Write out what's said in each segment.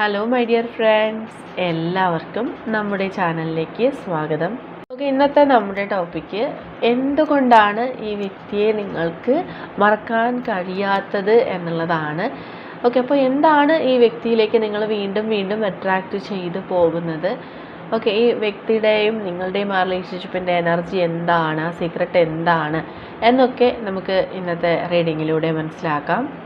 Hello my dear friends എല്ലാവർക്കും നമ്മുടെ ചാനലിലേക്ക് സ്വാഗതം. ഓക്കെ ഇന്നത്തെ നമ്മുടെ ടോപ്പിക്ക് എന്തുകൊണ്ടാണ് ഈ വ്യക്തിയെ നിങ്ങൾക്ക് മറക്കാൻ കഴിയാത്തത് എന്നുള്ളതാണ്. ഓക്കെ അപ്പോൾ എന്താണ് ഈ വ്യക്തിയിലേക്ക് നിങ്ങൾ വീണ്ടും വീണ്ടും അട്രാക്റ്റ് ചെയ്ത് പോകുന്നത്? ഓക്കെ ഈ വ്യക്തിയുടെയും നിങ്ങളുടെയും ആ റിലേഷൻഷിപ്പിന്റെ എനർജി എന്താണ്? ആ സീക്രട്ട് എന്താണ്? എന്നൊക്കെ നമുക്ക് ഇന്നത്തെ റീഡിങ്ങിലൂടെ മനസ്സിലാക്കാം.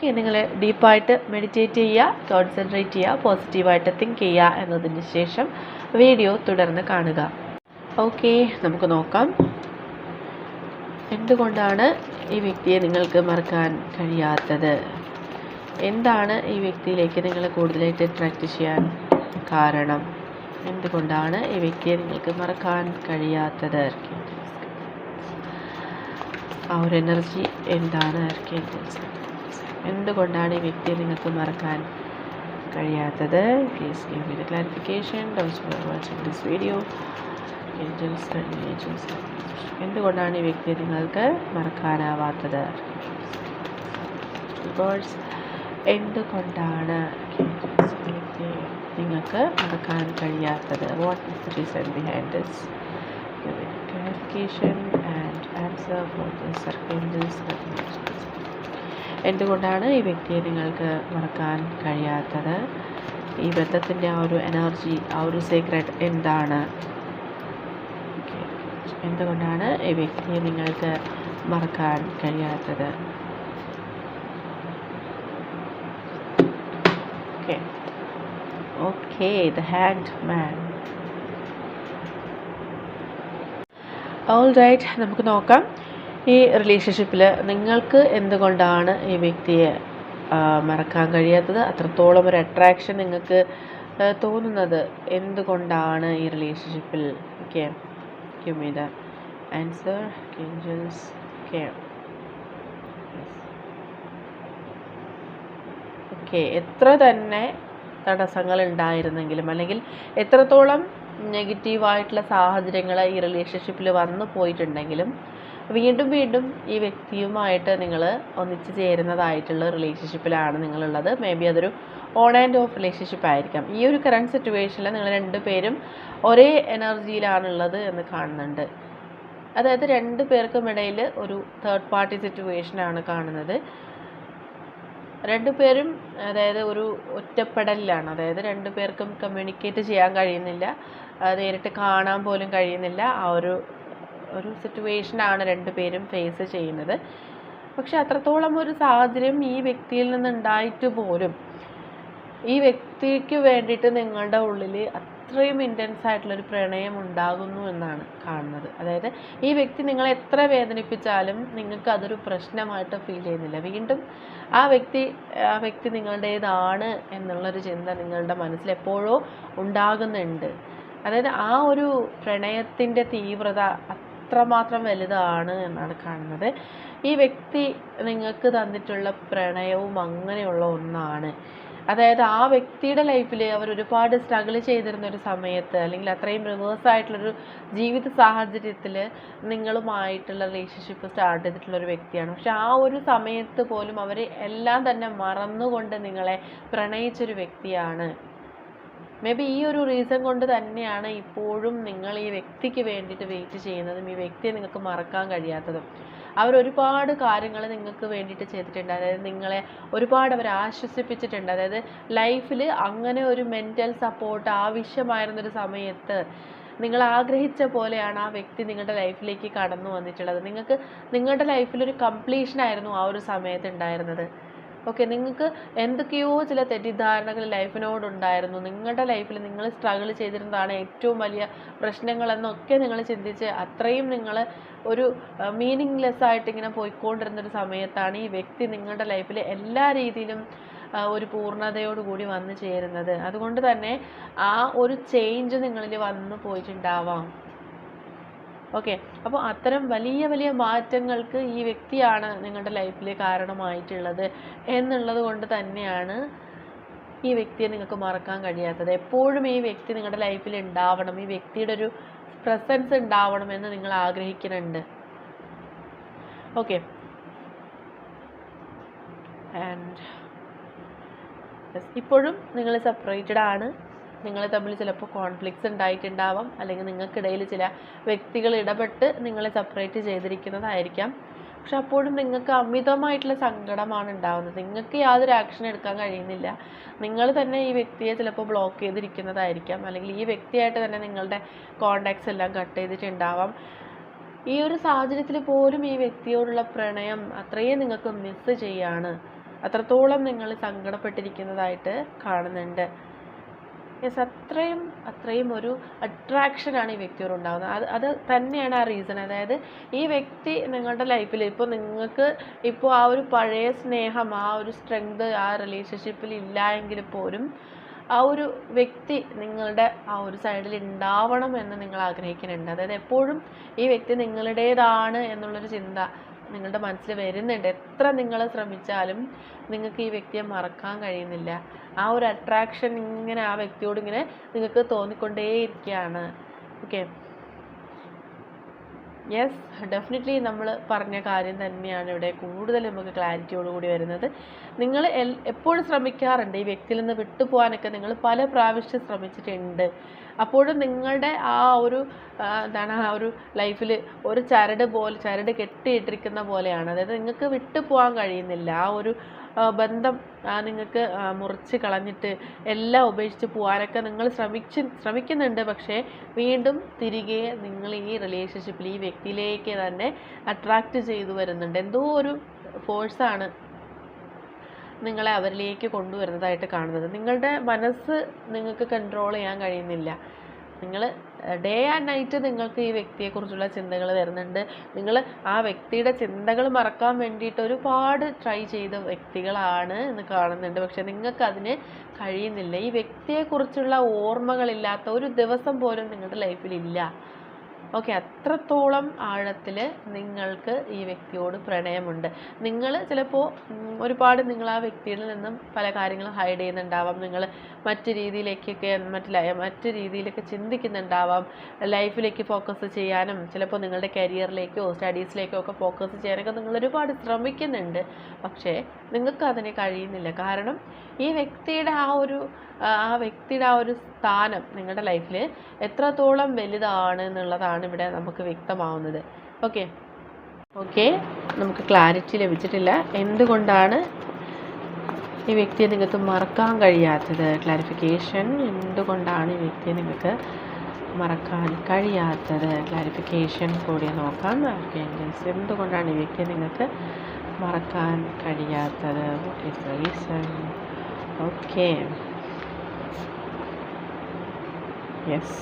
ഓക്കെ നിങ്ങൾ ഡീപ്പായിട്ട് മെഡിറ്റേറ്റ് ചെയ്യുക കോൺസെൻട്രേറ്റ് ചെയ്യുക പോസിറ്റീവായിട്ട് തിങ്ക് ചെയ്യുക എന്നതിന് ശേഷം വീഡിയോ തുടർന്ന് കാണുക. ഓക്കെ നമുക്ക് നോക്കാം. എന്തുകൊണ്ടാണ് ഈ വ്യക്തിയെ നിങ്ങൾക്ക് മറക്കാൻ കഴിയാത്തത്? എന്താണ് ഈ വ്യക്തിയിലേക്ക് നിങ്ങൾ കൂടുതലായിട്ട് അട്രാക്റ്റ് ചെയ്യാൻ കാരണം? എന്തുകൊണ്ടാണ് ഈ വ്യക്തിയെ നിങ്ങൾക്ക് മറക്കാൻ കഴിയാത്തത്? ആ ഒരു എനർജി എന്താണ് ആർക്കേഞ്ചൽസ് എന്തുകൊണ്ടാണ് ഈ വ്യക്തിയെ നിങ്ങൾക്ക് മറക്കാൻ കഴിയാത്തത്? Please give me the clarification watching this video angels angels എന്തുകൊണ്ടാണ് ഈ വ്യക്തിയെ നിങ്ങൾക്ക് മറക്കാനാവാത്തത്? ബേർഡ്സ് എന്തുകൊണ്ടാണ് നിങ്ങൾക്ക് മറക്കാൻ കഴിയാത്തത്? What is the reason behind this clarification and answer for this archangels എന്തുകൊണ്ടാണ് ഈ വ്യക്തിയെ നിങ്ങൾക്ക് മറക്കാൻ കഴിയാത്തത്? ഈ ബന്ധത്തിന്റെ ആ ഒരു എനർജി ആ ഒരു സീക്രട്ട് എന്താണ്? എന്തുകൊണ്ടാണ് ഈ വ്യക്തിയെ നിങ്ങൾക്ക് മറക്കാൻ കഴിയാത്തത്? Okay. The hand man. All right നമുക്ക് നോക്കാം. ഈ റിലേഷൻഷിപ്പിൽ നിങ്ങൾക്ക് എന്തുകൊണ്ടാണ് ഈ വ്യക്തിയെ മറക്കാൻ കഴിയാത്തത്? അത്രത്തോളം ഒരു അട്രാക്ഷൻ നിങ്ങൾക്ക് തോന്നുന്നത് എന്തുകൊണ്ടാണ് ഈ റിലേഷൻഷിപ്പിൽ okay give me the answer angels okay. Okay എത്ര തന്നെ തടസ്സങ്ങൾ ഉണ്ടായിരുന്നെങ്കിലും അല്ലെങ്കിൽ എത്രത്തോളം നെഗറ്റീവായിട്ടുള്ള സാഹചര്യങ്ങൾ ഈ റിലേഷൻഷിപ്പിൽ വന്നു പോയിട്ടുണ്ടെങ്കിലും വീണ്ടും വീണ്ടും ഈ വ്യക്തിയുമായിട്ട് നിങ്ങൾ ഒന്നിച്ച് ചേരുന്നതായിട്ടുള്ള റിലേഷൻഷിപ്പിലാണ് നിങ്ങളുള്ളത്. മേ ബി അതൊരു ഓൺ ആൻഡ് ഓഫ് റിലേഷൻഷിപ്പ് ആയിരിക്കാം. ഈ ഒരു കറണ്ട് സിറ്റുവേഷനിൽ നിങ്ങൾ രണ്ടുപേരും ഒരേ എനർജിയിലാണുള്ളത് എന്ന് കാണുന്നുണ്ട്. അതായത് രണ്ട് പേർക്കും ഇടയിൽ ഒരു തേർഡ് പാർട്ടി സിറ്റുവേഷനാണ് കാണുന്നത്. രണ്ടുപേരും അതായത് ഒരു ഒറ്റപ്പെടലിലാണ്. അതായത് രണ്ടു പേർക്കും കമ്മ്യൂണിക്കേറ്റ് ചെയ്യാൻ കഴിയുന്നില്ല. നേരിട്ട് കാണാൻ പോലും കഴിയുന്നില്ല. ആ ഒരു ഒരു സിറ്റുവേഷനാണ് രണ്ടുപേരും ഫേസ് ചെയ്യുന്നത്. പക്ഷെ അത്രത്തോളം ഒരു സാഹചര്യം ഈ വ്യക്തിയിൽ നിന്നുണ്ടായിട്ട് പോലും ഈ വ്യക്തിക്ക് വേണ്ടിയിട്ട് നിങ്ങളുടെ ഉള്ളിൽ അത്രയും ഇന്റൻസ് ആയിട്ടുള്ളൊരു പ്രണയം ഉണ്ടാകുന്നു എന്നാണ് കാണുന്നത്. അതായത് ഈ വ്യക്തി നിങ്ങളെ എത്ര വേദനിപ്പിച്ചാലും നിങ്ങൾക്ക് അതൊരു പ്രശ്നമായിട്ട് ഫീൽ ചെയ്യുന്നില്ല. വീണ്ടും ആ വ്യക്തി ആ വ്യക്തി നിങ്ങളുടേതാണ് എന്നുള്ളൊരു ചിന്ത നിങ്ങളുടെ മനസ്സിൽ എപ്പോഴോ ഉണ്ടാകുന്നുണ്ട്. അതായത് ആ ഒരു പ്രണയത്തിന്റെ തീവ്രത അത്രമാത്രം വലുതാണ് എന്നാണ് കാണുന്നത്. ഈ വ്യക്തി നിങ്ങൾക്ക് തന്നിട്ടുള്ള പ്രണയവും അങ്ങനെയുള്ള ഒന്നാണ്. അതായത് ആ വ്യക്തിയുടെ ലൈഫിൽ അവർ ഒരുപാട് സ്ട്രഗിൾ ചെയ്തിരുന്ന ഒരു സമയത്ത് അല്ലെങ്കിൽ അത്രയും റിവേഴ്സ് ആയിട്ടുള്ളൊരു ജീവിത സാഹചര്യത്തിൽ നിങ്ങളുമായിട്ടുള്ള റിലേഷൻഷിപ്പ് സ്റ്റാർട്ട് ചെയ്തിട്ടുള്ള ഒരു വ്യക്തിയാണ്. പക്ഷെ ആ ഒരു സമയത്ത് പോലും അവർ എല്ലാം തന്നെ മറന്നുകൊണ്ട് നിങ്ങളെ പ്രണയിച്ചൊരു വ്യക്തിയാണ്. മേ ബി ഈ ഒരു റീസൺ കൊണ്ട് തന്നെയാണ് ഇപ്പോഴും നിങ്ങൾ ഈ വ്യക്തിക്ക് വേണ്ടിയിട്ട് വെയിറ്റ് ചെയ്യുന്നതും ഈ വ്യക്തിയെ നിങ്ങൾക്ക് മറക്കാൻ കഴിയാത്തതും. അവർ ഒരുപാട് കാര്യങ്ങൾ നിങ്ങൾക്ക് വേണ്ടിയിട്ട് ചെയ്തിട്ടുണ്ട്. അതായത് നിങ്ങളെ ഒരുപാട് അവർ ആശ്വസിപ്പിച്ചിട്ടുണ്ട്. അതായത് ലൈഫിൽ അങ്ങനെ ഒരു മെന്റൽ സപ്പോർട്ട് ആവശ്യമായിരുന്നൊരു സമയത്ത് നിങ്ങൾ ആഗ്രഹിച്ച പോലെയാണ് ആ വ്യക്തി നിങ്ങളുടെ ലൈഫിലേക്ക് കടന്നു വന്നിട്ടുള്ളത്. നിങ്ങൾക്ക് നിങ്ങളുടെ ലൈഫിലൊരു കംപ്ലീഷൻ ആയിരുന്നു ആ ഒരു സമയത്ത് ഉണ്ടായിരുന്നത്. ഓക്കെ നിങ്ങൾക്ക് എന്തൊക്കെയോ ചില തെറ്റിദ്ധാരണകൾ ലൈഫിനോടുണ്ടായിരുന്നു. നിങ്ങളുടെ ലൈഫിൽ നിങ്ങൾ സ്ട്രഗിൾ ചെയ്തിരുന്നതാണ് ഏറ്റവും വലിയ പ്രശ്നങ്ങളെന്നൊക്കെ നിങ്ങൾ ചിന്തിച്ച് അത്രയും നിങ്ങൾ ഒരു മീനിങ്ലെസ് ആയിട്ട് ഇങ്ങനെ പോയിക്കൊണ്ടിരുന്നൊരു സമയത്താണ് ഈ വ്യക്തി നിങ്ങളുടെ ലൈഫിൽ എല്ലാ രീതിയിലും ഒരു പൂർണതയോടുകൂടി വന്നു ചേരുന്നത്. അതുകൊണ്ട് തന്നെ ആ ഒരു ചേഞ്ച് നിങ്ങളിൽ വന്നു പോയിട്ടുണ്ടാവാം. ഓക്കെ അപ്പോൾ അത്തരം വലിയ വലിയ മാറ്റങ്ങൾക്ക് ഈ വ്യക്തിയാണ് നിങ്ങളുടെ ലൈഫിൽ കാരണമായിട്ടുള്ളത് എന്നുള്ളത് കൊണ്ട് തന്നെയാണ് ഈ വ്യക്തിയെ നിങ്ങൾക്ക് മറക്കാൻ കഴിയാത്തത്. എപ്പോഴും ഈ വ്യക്തി നിങ്ങളുടെ ലൈഫിൽ ഉണ്ടാവണം. ഈ വ്യക്തിയുടെ ഒരു പ്രസൻസ് ഉണ്ടാവണം എന്ന് നിങ്ങൾ ആഗ്രഹിക്കുന്നുണ്ട്. ഓക്കെ ആൻഡ് ഇപ്പോഴും നിങ്ങൾ സെപ്പറേറ്റഡ് ആണ്. നിങ്ങൾ തമ്മിൽ ചിലപ്പോൾ കോൺഫ്ലിക്ട്സ് ഉണ്ടായിട്ടുണ്ടാവാം. അല്ലെങ്കിൽ നിങ്ങൾക്കിടയിൽ ചില വ്യക്തികൾ ഇടപെട്ട് നിങ്ങളെ സെപ്പറേറ്റ് ചെയ്തിരിക്കുന്നതായിരിക്കാം. പക്ഷെ അപ്പോഴും നിങ്ങൾക്ക് അമിതമായിട്ടുള്ള സങ്കടമാണ് ഉണ്ടാവുന്നത്. നിങ്ങൾക്ക് യാതൊരു ആക്ഷൻ എടുക്കാൻ കഴിയുന്നില്ല. നിങ്ങൾ തന്നെ ഈ വ്യക്തിയെ ചിലപ്പോൾ ബ്ലോക്ക് ചെയ്തിരിക്കുന്നതായിരിക്കാം. അല്ലെങ്കിൽ ഈ വ്യക്തിയായിട്ട് തന്നെ നിങ്ങളുടെ കോണ്ടാക്ട്സ് എല്ലാം കട്ട് ചെയ്തിട്ടുണ്ടാവാം. ഈ ഒരു സാഹചര്യത്തിൽ പോലും ഈ വ്യക്തിയോടുള്ള പ്രണയം അത്രയും നിങ്ങൾക്ക് മിസ് ചെയ്യാണ്. അത്രത്തോളം നിങ്ങൾ സങ്കടപ്പെട്ടിരിക്കുന്നതായിട്ട് കാണുന്നുണ്ട്. യെസ് അത്രയും അത്രയും ഒരു അട്രാക്ഷനാണ് ഈ വ്യക്തിയോട് ഉണ്ടാകുന്നത് അത് അത് തന്നെയാണ് ആ റീസൺ അതായത് ഈ വ്യക്തി നിങ്ങളുടെ ലൈഫിൽ ഇപ്പോൾ നിങ്ങൾക്ക് ഇപ്പോൾ ആ ഒരു പഴയ സ്നേഹം ആ ഒരു സ്ട്രെങ്ത് ആ റിലേഷൻഷിപ്പിൽ ഇല്ല എങ്കിൽ പോലും ആ ഒരു വ്യക്തി നിങ്ങളുടെ ആ ഒരു സൈഡിൽ ഉണ്ടാവണം എന്ന് നിങ്ങൾ ആഗ്രഹിക്കുന്നുണ്ട്. അതായത് എപ്പോഴും ഈ വ്യക്തി നിങ്ങളുടേതാണ് എന്നുള്ളൊരു ചിന്ത നിങ്ങളുടെ മനസ്സിൽ വരുന്നുണ്ട്. എത്ര നിങ്ങൾ ശ്രമിച്ചാലും നിങ്ങൾക്ക് ഈ വ്യക്തിയെ മറക്കാൻ കഴിയുന്നില്ല. ആ ഒരു അട്രാക്ഷൻ ഇങ്ങനെ ആ വ്യക്തിയോട് ഇങ്ങനെ നിങ്ങൾക്ക് തോന്നിക്കൊണ്ടേയിരിക്കുകയാണ്. ഓക്കെ യെസ് ഡെഫിനറ്റ്ലി നമ്മൾ പറഞ്ഞ കാര്യം തന്നെയാണ് ഇവിടെ കൂടുതൽ നമുക്ക് ക്ലാരിറ്റിയോടുകൂടി വരുന്നത്. നിങ്ങൾ എപ്പോഴും ശ്രമിക്കാറുണ്ട് ഈ വ്യക്തിയിൽ നിന്ന് വിട്ടുപോകാനൊക്കെ. നിങ്ങൾ പല പ്രാവശ്യം ശ്രമിച്ചിട്ടുണ്ട്. അപ്പോഴും നിങ്ങളുടെ ആ ഒരു എന്താണ് ആ ഒരു ലൈഫിൽ ഒരു ചരട് പോലെ ചരട് കെട്ടിയിട്ടിരിക്കുന്ന പോലെയാണ്. അതായത് നിങ്ങൾക്ക് വിട്ടുപോകാൻ കഴിയുന്നില്ല. ആ ഒരു ബന്ധം നിങ്ങൾക്ക് മുറിച്ച് കളഞ്ഞിട്ട് എല്ലാം ഉപേക്ഷിച്ച് പോകാനൊക്കെ നിങ്ങൾ ശ്രമിച്ച് ശ്രമിക്കുന്നുണ്ട്. പക്ഷേ വീണ്ടും തിരികെ നിങ്ങൾ ഈ റിലേഷൻഷിപ്പിൽ ഈ വ്യക്തിയിലേക്ക് തന്നെ അട്രാക്റ്റ് ചെയ്തു വരുന്നുണ്ട്. എന്തോ ഒരു ഫോഴ്സാണ് നിങ്ങളെ അവരിലേക്ക് കൊണ്ടുവരുന്നതായിട്ട് കാണുന്നത്. നിങ്ങളുടെ മനസ്സ് നിങ്ങൾക്ക് കൺട്രോൾ ചെയ്യാൻ കഴിയുന്നില്ല. നിങ്ങൾ ഡേ ആൻഡ് നൈറ്റ് നിങ്ങൾക്ക് ഈ വ്യക്തിയെക്കുറിച്ചുള്ള ചിന്തകൾ വരുന്നുണ്ട് നിങ്ങൾ ആ വ്യക്തിയുടെ ചിന്തകൾ മറക്കാൻ വേണ്ടിയിട്ട് ഒരുപാട് ട്രൈ ചെയ്ത വ്യക്തികളാണ് എന്ന് കാണുന്നുണ്ട്. പക്ഷെ നിങ്ങൾക്ക് അതിന് കഴിയുന്നില്ല. ഈ വ്യക്തിയെക്കുറിച്ചുള്ള ഓർമ്മകളില്ലാത്ത ഒരു ദിവസം പോലും നിങ്ങളുടെ ലൈഫിലില്ല ഓക്കെ അത്രത്തോളം ആഴത്തിൽ നിങ്ങൾക്ക് ഈ വ്യക്തിയോട് പ്രണയമുണ്ട്. നിങ്ങൾ ചിലപ്പോൾ ഒരുപാട് നിങ്ങൾ ആ വ്യക്തിയിൽ നിന്നും പല കാര്യങ്ങളും ഹൈഡ് ചെയ്യുന്നുണ്ടാവാം. നിങ്ങൾ മറ്റു രീതിയിലേക്കൊക്കെ മറ്റില്ല മറ്റു രീതിയിലൊക്കെ ചിന്തിക്കുന്നുണ്ടാവാം. ലൈഫിലേക്ക് ഫോക്കസ് ചെയ്യാനും ചിലപ്പോൾ നിങ്ങളുടെ കരിയറിലേക്കോ സ്റ്റഡീസിലേക്കോ ഒക്കെ ഫോക്കസ് ചെയ്യാനൊക്കെ നിങ്ങൾ ഒരുപാട് ശ്രമിക്കുന്നുണ്ട്. പക്ഷേ നിങ്ങൾക്ക് അതിന് കഴിയുന്നില്ല. കാരണം ഈ വ്യക്തിയുടെ ആ ഒരു ആ വ്യക്തിയുടെ ആ ഒരു സ്ഥാനം നിങ്ങളുടെ ലൈഫിൽ എത്രത്തോളം വലുതാണ് എന്നുള്ളതാണ് ഇവിടെ നമുക്ക് വ്യക്തമാവുന്നത്. ഓക്കെ ഓക്കെ നമുക്ക് ക്ലാരിറ്റി ലഭിച്ചിട്ടില്ല. എന്തുകൊണ്ടാണ് ഈ വ്യക്തിയെ നിങ്ങൾക്ക് മറക്കാൻ കഴിയാത്തത്? ക്ലാരിഫിക്കേഷൻ എന്തുകൊണ്ടാണ് ഈ വ്യക്തിയെ നിങ്ങൾക്ക് മറക്കാൻ കഴിയാത്തത്? ക്ലാരിഫിക്കേഷൻ കൂടി നോക്കാം. ആർക്കെങ്കിലും എന്തുകൊണ്ടാണ് ഈ വ്യക്തിയെ നിങ്ങൾക്ക് മറക്കാൻ കഴിയാത്തത്? വാട്ട് റീസൺ ഓക്കെ യെസ്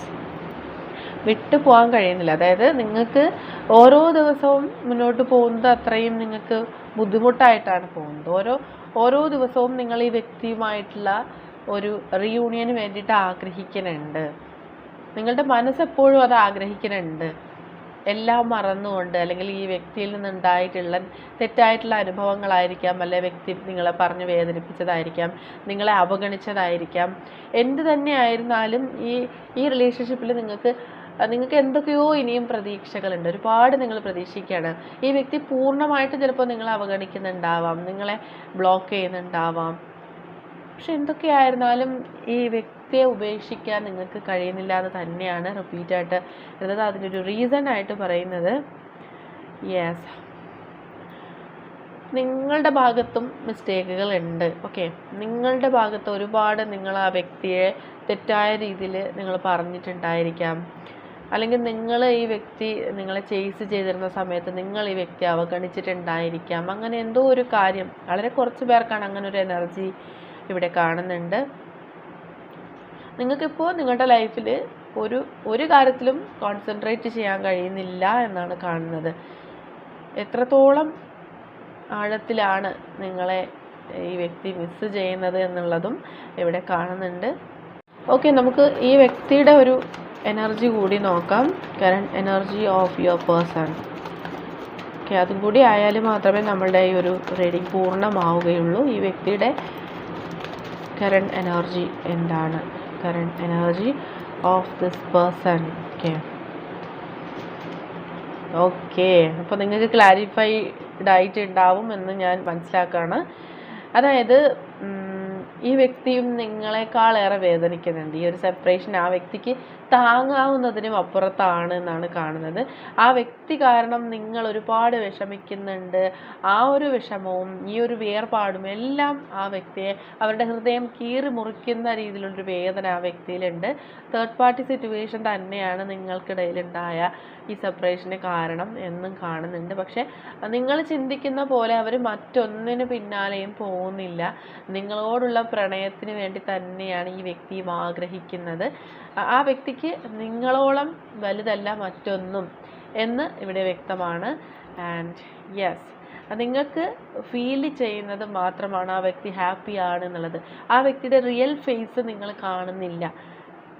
വിട്ടു പോകാൻ കഴിയുന്നില്ല. അതായത് നിങ്ങൾക്ക് ഓരോ ദിവസവും മുന്നോട്ട് പോകുന്നത് അത്രയും നിങ്ങൾക്ക് ബുദ്ധിമുട്ടായിട്ടാണ് പോകുന്നത്. ഓരോ ഓരോ ദിവസവും നിങ്ങൾ ഈ വ്യക്തിയുമായിട്ടുള്ള ഒരു റീയൂണിയന് വേണ്ടിയിട്ട് ആഗ്രഹിക്കുന്നുണ്ട്. നിങ്ങളുടെ മനസ്സെപ്പോഴും അത് ആഗ്രഹിക്കുന്നുണ്ട്. എല്ലാം മറന്നുകൊണ്ട് അല്ലെങ്കിൽ ഈ വ്യക്തിയിൽ നിന്നുണ്ടായിട്ടുള്ള തെറ്റായിട്ടുള്ള അനുഭവങ്ങളായിരിക്കാം അല്ലെ വ്യക്തി നിങ്ങളെ പറഞ്ഞ് വേദനിപ്പിച്ചതായിരിക്കാം നിങ്ങളെ അവഗണിച്ചതായിരിക്കാം. എന്ത് തന്നെ ആയിരുന്നാലും ഈ ഈ റിലേഷൻഷിപ്പിൽ നിങ്ങൾക്ക് നിങ്ങൾക്ക് എന്തൊക്കെയോ ഇനിയും പ്രതീക്ഷകളുണ്ട്. ഒരുപാട് നിങ്ങൾ പ്രതീക്ഷിക്കുകയാണ്. ഈ വ്യക്തി പൂർണമായിട്ട് ചിലപ്പോൾ നിങ്ങളെ അവഗണിക്കുന്നുണ്ടാവാം നിങ്ങളെ ബ്ലോക്ക് ചെയ്യുന്നുണ്ടാവാം. പക്ഷെ എന്തൊക്കെയായിരുന്നാലും ഈ വ്യക്തിയെ ഉപേക്ഷിക്കാൻ നിങ്ങൾക്ക് കഴിയുന്നില്ല എന്ന് തന്നെയാണ് റിപ്പീറ്റായിട്ട് വരുന്നത്. അതിനൊരു റീസൺ ആയിട്ട് പറയുന്നത് യെസ് നിങ്ങളുടെ ഭാഗത്തും മിസ്റ്റേക്കുകൾ ഉണ്ട്. ഓക്കെ നിങ്ങളുടെ ഭാഗത്ത് ഒരുപാട് നിങ്ങൾ ആ വ്യക്തിയെ തെറ്റായ രീതിയിൽ നിങ്ങൾ പറഞ്ഞിട്ടുണ്ടായിരിക്കാം. അല്ലെങ്കിൽ നിങ്ങൾ ഈ വ്യക്തി നിങ്ങളെ ചേസ് ചെയ്തിരുന്ന സമയത്ത് നിങ്ങൾ ഈ വ്യക്തി അവഗണിച്ചിട്ടുണ്ടായിരിക്കാം. അങ്ങനെ എന്തോ ഒരു കാര്യം വളരെ കുറച്ച് പേർക്കാണ് അങ്ങനെ ഒരു എനർജി ഇവിടെ കാണുന്നുണ്ട്. നിങ്ങൾക്കിപ്പോൾ നിങ്ങളുടെ ലൈഫിൽ ഒരു ഒരു കാര്യത്തിലും കോൺസെൻട്രേറ്റ് ചെയ്യാൻ കഴിയുന്നില്ല എന്നാണ് കാണുന്നത്. എത്രത്തോളം ആഴത്തിലാണ് നിങ്ങളെ ഈ വ്യക്തി മിസ് ചെയ്യുന്നത് എന്നുള്ളതും ഇവിടെ കാണുന്നുണ്ട്. ഓക്കെ നമുക്ക് ഈ വ്യക്തിയുടെ ഒരു എനർജി കൂടി നോക്കാം. Current energy of your person okay അതും കൂടി ആയാൽ മാത്രമേ നമ്മളുടെ ഈ ഒരു റീഡിംഗ് പൂർണമാവുകയുള്ളൂ. ഈ വ്യക്തിയുടെ കറണ്ട് എനർജി എന്താണ്? Current energy of this person okay? Okay അപ്പോൾ നിങ്ങൾക്ക് ക്ലാരിഫൈഡ് ആയിട്ട് ഉണ്ടാവും എന്ന് ഞാൻ മനസ്സിലാക്കുകയാണ് അതായത് ഈ വ്യക്തിയും നിങ്ങളെക്കാളേറെ വേദനിക്കുന്നുണ്ട്. ഈ ഒരു സെപ്പറേഷൻ ആ വ്യക്തിക്ക് താങ്ങാവുന്നതിനും അപ്പുറത്താണ് എന്നാണ് കാണുന്നത്. ആ വ്യക്തി കാരണം നിങ്ങൾ ഒരുപാട് വിഷമിക്കുന്നുണ്ട്. ആ ഒരു വിഷമവും ഈ ഒരു വേർപാടും എല്ലാം ആ വ്യക്തിയെ അവരുടെ ഹൃദയം കീറി മുറിക്കുന്ന രീതിയിലുള്ളൊരു വേദന ആ വ്യക്തിയിലുണ്ട്. തേർഡ് പാർട്ടി സിറ്റുവേഷൻ തന്നെയാണ് നിങ്ങൾക്കിടയിലുണ്ടായ ഈ സെപ്പറേഷന് കാരണം എന്നും കാണുന്നുണ്ട്. പക്ഷേ നിങ്ങൾ ചിന്തിക്കുന്ന പോലെ അവർ മറ്റൊന്നിന് പിന്നാലെയും പോകുന്നില്ല. നിങ്ങളോടുള്ള പ്രണയത്തിന് വേണ്ടി തന്നെയാണ് ഈ വ്യക്തിയും ആഗ്രഹിക്കുന്നത്. ആ- വ്യക്തിക്ക് നിങ്ങളോളം വലുതല്ല മറ്റൊന്നും എന്ന് ഇവിടെ വ്യക്തമാണ്. ആൻഡ് യെസ് നിങ്ങൾക്ക് ഫീൽ ചെയ്യുന്നത് മാത്രമാണ് ആ വ്യക്തി ഹാപ്പി ആണ് എന്നുള്ളത്. ആ വ്യക്തിയുടെ റിയൽ ഫേസ് നിങ്ങൾ കാണുന്നില്ല.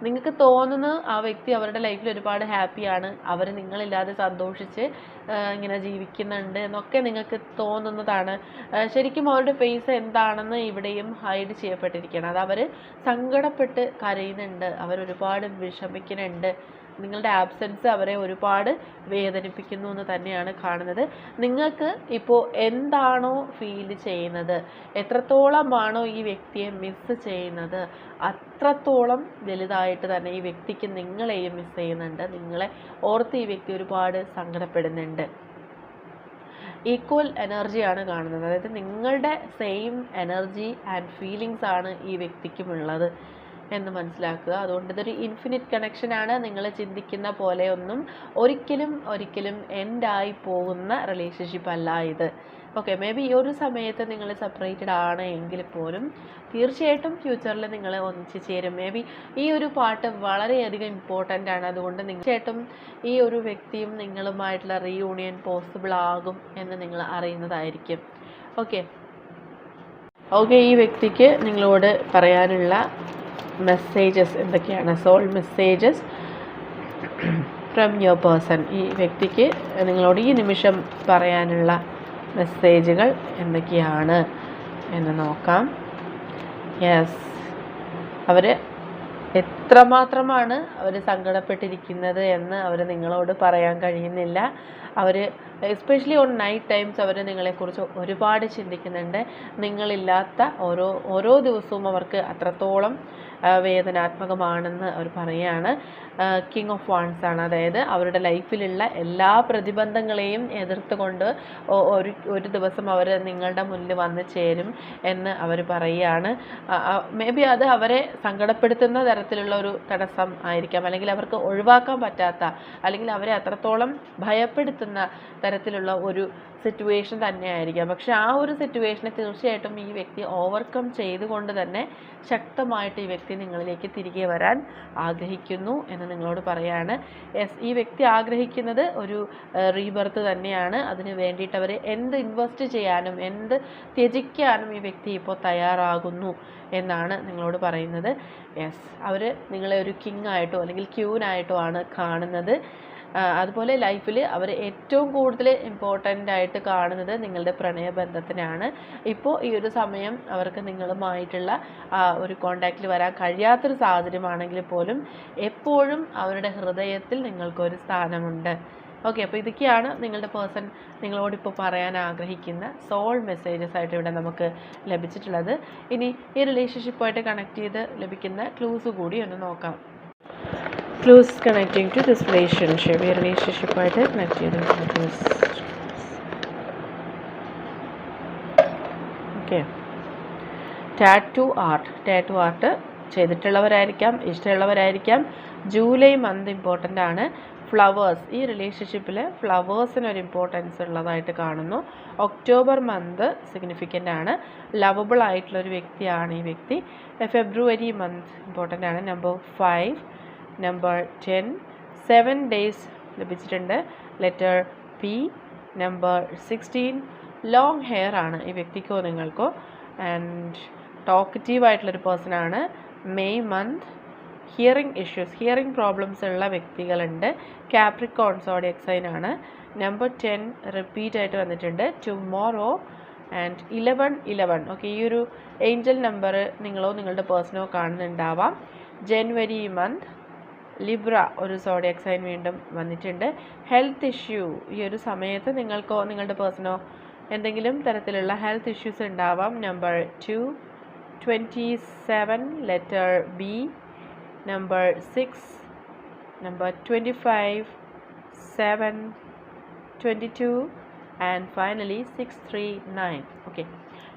നിങ്ങൾക്ക് തോന്നുന്നത് ആ വ്യക്തി അവരുടെ ലൈഫിൽ ഒരുപാട് ഹാപ്പിയാണ് അവർ നിങ്ങളില്ലാതെ സന്തോഷിച്ച് ഇങ്ങനെ ജീവിക്കുന്നുണ്ട് എന്നൊക്കെ നിങ്ങൾക്ക് തോന്നുന്നതാണ്. ശരിക്കും അവരുടെ ഫേസ് എന്താണെന്ന് ഇവിടെയും ഹൈഡ് ചെയ്യപ്പെട്ടിരിക്കുകയാണ്. അത് അവർ സങ്കടപ്പെട്ട് കരയുന്നുണ്ട്. അവർ ഒരുപാട് വിഷമിക്കുന്നുണ്ട്. നിങ്ങളുടെ ആബ്സെൻസ് അവരെ ഒരുപാട് വേദനിപ്പിക്കുന്നു എന്ന് തന്നെയാണ് കാണുന്നത്. നിങ്ങൾക്ക് ഇപ്പോൾ എന്താണോ ഫീൽ ചെയ്യുന്നത്? എത്രത്തോളമാണോ ഈ വ്യക്തിയെ മിസ്സ് ചെയ്യുന്നത്? അത്രത്തോളം വലുതായിട്ട് തന്നെ ഈ വ്യക്തിക്ക് നിങ്ങളെയും മിസ് ചെയ്യുന്നുണ്ട്. നിങ്ങളെ ഓർത്ത് ഈ വ്യക്തി ഒരുപാട് സങ്കടപ്പെടുന്നുണ്ട്. ഈക്വൽ എനർജിയാണ് കാണുന്നത്. അതായത് നിങ്ങളുടെ സെയിം എനർജി ആൻഡ് ഫീലിങ്സ് ആണ് ഈ വ്യക്തിക്കുമുള്ളത്. എന്ന് മനസ്സിലാക്കുക. അതുകൊണ്ട് ഇതൊരു ഇൻഫിനിറ്റ് കണക്ഷനാണ് നിങ്ങൾ ചിന്തിക്കുന്ന പോലെ ഒന്നും ഒരിക്കലും ഒരിക്കലും എൻഡായി പോകുന്ന റിലേഷൻഷിപ്പ് അല്ല ഇത്. ഓക്കെ മേ ബി ഈ ഒരു സമയത്ത് നിങ്ങൾ സെപ്പറേറ്റഡ് ആണ് എങ്കിൽ പോലും തീർച്ചയായിട്ടും ഫ്യൂച്ചറിൽ നിങ്ങൾ ഒന്നിച്ച് ചേരും. മേ ബി ഈ ഒരു പാട്ട് വളരെയധികം ഇമ്പോർട്ടന്റ് ആണ്. അതുകൊണ്ട് തീർച്ചയായിട്ടും ഈ ഒരു വ്യക്തിയും നിങ്ങളുമായിട്ടുള്ള റീയൂണിയൻ പോസിബിൾ ആകും എന്ന് നിങ്ങൾ അറിയുന്നതായിരിക്കും. ഓക്കെ ഓക്കെ ഈ വ്യക്തിക്ക് നിങ്ങളോട് പറയാനുള്ള മെസ്സേജസ് എന്തൊക്കെയാണ് soul messages from your person ഈ വ്യക്തിക്ക് നിങ്ങളോട് ഈ നിമിഷം പറയാനുള്ള മെസ്സേജുകൾ എന്തൊക്കെയാണ് എന്ന് നോക്കാം. യെസ് അവർ എത്രമാത്രമാണ് അവർ സങ്കടപ്പെട്ടിരിക്കുന്നത് എന്ന് അവർ നിങ്ങളോട് പറയാൻ കഴിയുന്നില്ല. അവർ എസ്പെഷ്യലി ഓൺ നൈറ്റ് ടൈംസ് അവർ നിങ്ങളെക്കുറിച്ച് ഒരുപാട് ചിന്തിക്കുന്നുണ്ട്. നിങ്ങളില്ലാത്ത ഓരോ ഓരോ ദിവസവും അവർക്ക് അത്രത്തോളം വേദനാത്മകമാണെന്ന് അവർ പറയുകയാണ് കിങ് ഓഫ് വാൺസ് ആണ്. അതായത് അവരുടെ ലൈഫിലുള്ള എല്ലാ പ്രതിബന്ധങ്ങളെയും എതിർത്തുകൊണ്ട് ഒരു ഒരു ദിവസം അവർ നിങ്ങളുടെ മുന്നിൽ വന്ന് ചേരും എന്ന് അവർ പറയുകയാണ് മേ ബി അത് അവരെ സങ്കടപ്പെടുത്തുന്ന തരത്തിലുള്ള ഒരു തടസ്സം ആയിരിക്കാം. അല്ലെങ്കിൽ അവർക്ക് ഒഴിവാക്കാൻ പറ്റാത്ത അല്ലെങ്കിൽ അവരെ അത്രത്തോളം ഭയപ്പെടുത്തുന്ന തരത്തിലുള്ള ഒരു സിറ്റുവേഷൻ തന്നെയായിരിക്കാം. പക്ഷെ ആ ഒരു സിറ്റുവേഷനെ തീർച്ചയായിട്ടും ഈ വ്യക്തി ഓവർകം ചെയ്തുകൊണ്ട് തന്നെ ശക്തമായിട്ട് ഈ വ്യക്തി നിങ്ങളിലേക്ക് തിരികെ വരാൻ ആഗ്രഹിക്കുന്നു എന്ന് നിങ്ങളോട് പറയാണ്. യെസ് ഈ വ്യക്തി ആഗ്രഹിക്കുന്നത് ഒരു റീബർത്ത് തന്നെയാണ്. അതിന് വേണ്ടിയിട്ട് അവർ എന്ത് ഇൻവെസ്റ്റ് ചെയ്യാനും എന്ത് ത്യജിക്കാനും ഈ വ്യക്തി ഇപ്പോൾ തയ്യാറാകുന്നു എന്നാണ് നിങ്ങളോട് പറയുന്നത്. യെസ് അവർ നിങ്ങളെ ഒരു കിങ് ആയിട്ടോ അല്ലെങ്കിൽ ക്യൂനായിട്ടോ ആണ് കാണുന്നത്. അതുപോലെ ലൈഫിൽ അവർ ഏറ്റവും കൂടുതൽ ഇമ്പോർട്ടന്റ് ആയിട്ട് കാണുന്നത് നിങ്ങളുടെ പ്രണയബന്ധത്തിനാണ്. ഇപ്പോൾ ഈ ഒരു സമയം അവർക്ക് നിങ്ങളുമായിട്ടുള്ള ഒരു കോണ്ടാക്റ്റിൽ വരാൻ കഴിയാത്തൊരു സാഹചര്യമാണെങ്കിൽ പോലും എപ്പോഴും അവരുടെ ഹൃദയത്തിൽ നിങ്ങൾക്കൊരു സ്ഥാനമുണ്ട്. ഓക്കെ അപ്പോൾ ഇതൊക്കെയാണ് നിങ്ങളുടെ പേഴ്സൺ നിങ്ങളോടിപ്പോൾ പറയാൻ ആഗ്രഹിക്കുന്ന സോൾ മെസ്സേജസ് ആയിട്ട് ഇവിടെ നമുക്ക് ലഭിച്ചിട്ടുള്ളത്. ഇനി ഈ റിലേഷൻഷിപ്പുമായിട്ട് കണക്ട് ചെയ്ത് ലഭിക്കുന്ന ക്ലൂസ് കൂടി ഒന്ന് നോക്കാം. Clues connecting to this relationship ഈ റിലേഷൻഷിപ്പായിട്ട് കണക്ട് ചെയ്ത് clues okay tattoo art tattoo art ചെയ്തിട്ടുള്ളവരായിരിക്കാം ഇഷ്ടമുള്ളവരായിരിക്കാം. ജൂലൈ മന്ത് ഇമ്പോർട്ടന്റ് ആണ്. ഫ്ലവേഴ്സ് ഈ റിലേഷൻഷിപ്പിൽ ഫ്ലവേഴ്സിനൊരു ഇമ്പോർട്ടൻസ് ഉള്ളതായിട്ട് കാണുന്നു. ഒക്ടോബർ മന്ത് സിഗ്നിഫിക്കന്റ് ആണ്. ലവബിൾ ആയിട്ടുള്ളൊരു വ്യക്തിയാണ് ഈ വ്യക്തി. ഫെബ്രുവരി മന്ത് ഇമ്പോർട്ടന്റ് ആണ്. Number five number ten seven days ലഭിച്ചിട്ടുണ്ട്. Letter P number sixteen long hair ആണ് ഈ വ്യക്തിക്കോ നിങ്ങൾക്കോ. ആൻഡ് ടോക്കറ്റീവ് ആയിട്ടുള്ളൊരു പേഴ്സൺ ആണ്. May month hearing issues hearing problems ഉള്ള വ്യക്തികളുണ്ട്. കാപ്രിക്കോൺ സോഡിയക് ആണ്. നമ്പർ ടെൻ റിപ്പീറ്റ് ആയിട്ട് വന്നിട്ടുണ്ട്. Tomorrow and eleven eleven okay ഈ ഒരു ഏഞ്ചൽ നമ്പർ നിങ്ങളോ നിങ്ങളുടെ പേഴ്സണോ കാണുന്നുണ്ടാവാം. ജനുവരി മന്ത് ലിബ്ര ഒരു സോഡിയക് സൈൻ വീണ്ടും വന്നിട്ടുണ്ട്. ഹെൽത്ത് ഇഷ്യൂ ഈ ഒരു സമയത്ത് നിങ്ങൾക്കോ നിങ്ങളുടെ പേഴ്സണോ എന്തെങ്കിലും തരത്തിലുള്ള ഹെൽത്ത് ഇഷ്യൂസ് ഉണ്ടാവാം. Number two twenty seven letter B number six number twenty five seven twenty two and finally six three nine okay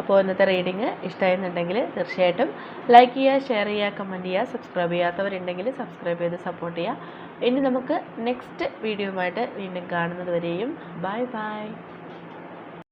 അപ്പോൾ ഇന്നത്തെ റീഡിങ് ഇഷ്ടമായിരുന്നുണ്ടെങ്കിൽ തീർച്ചയായിട്ടും ലൈക്ക് ചെയ്യുക ഷെയർ ചെയ്യുക കമന്റ് ചെയ്യുക സബ്സ്ക്രൈബ് ചെയ്യാത്തവരുണ്ടെങ്കിൽ സബ്സ്ക്രൈബ് ചെയ്ത് സപ്പോർട്ട് ചെയ്യുക. ഇനി നമുക്ക് നെക്സ്റ്റ് വീഡിയോയുമായിട്ട് വീണ്ടും കാണുന്നത് വരെയും. Bye bye